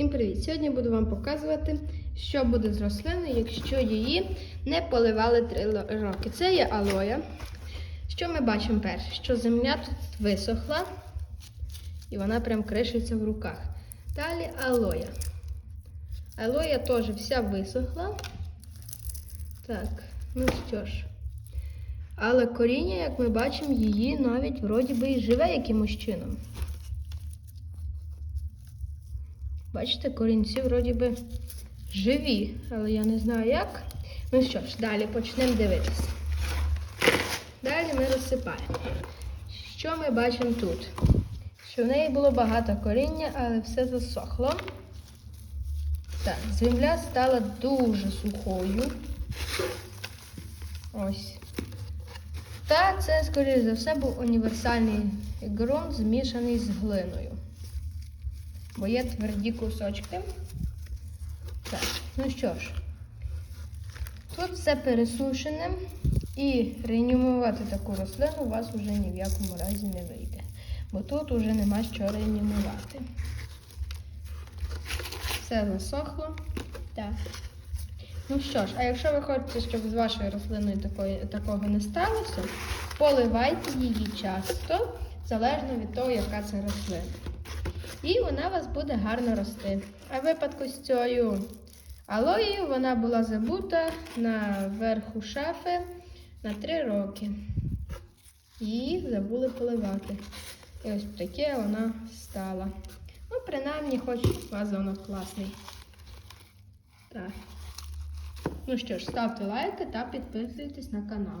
Всім привіт! Сьогодні буду вам показувати, що буде з рослиною, якщо її не поливали 3 роки. Це є алоя. Що ми бачимо перше? Що земля тут висохла і вона прям кришиться в руках. Далі алоя. Алоя теж вся висохла. Так, ну що ж. Але коріння, як ми бачимо, її навіть вроді би і живе якимось чином. Бачите, корінці вроді би живі, але я не знаю як. Ну що ж, далі почнемо дивитися. Далі ми розсипаємо. Що ми бачимо тут? Що в неї було багато коріння, але все засохло. Так, земля стала дуже сухою. Ось. Та це, скоріше за все, був універсальний ґрунт, змішаний з глиною. Бо є тверді кусочки. Так, ну що ж, тут все пересушене, і реанімувати таку рослину у вас вже ні в якому разі не вийде. Бо тут вже нема що реанімувати. Все засохло. Так. Ну що ж, а якщо ви хочете, щоб з вашою рослиною такої, такого не сталося, поливайте її часто, залежно від того, яка це рослина. І вона вас буде гарно рости. А в випадку з цією алоєю вона була забута на верху шафи на 3 роки. Її забули поливати. І ось таке вона стала. Ну, принаймні, хоч вазонок класний. Так. Ну що ж, ставте лайки та підписуйтесь на канал.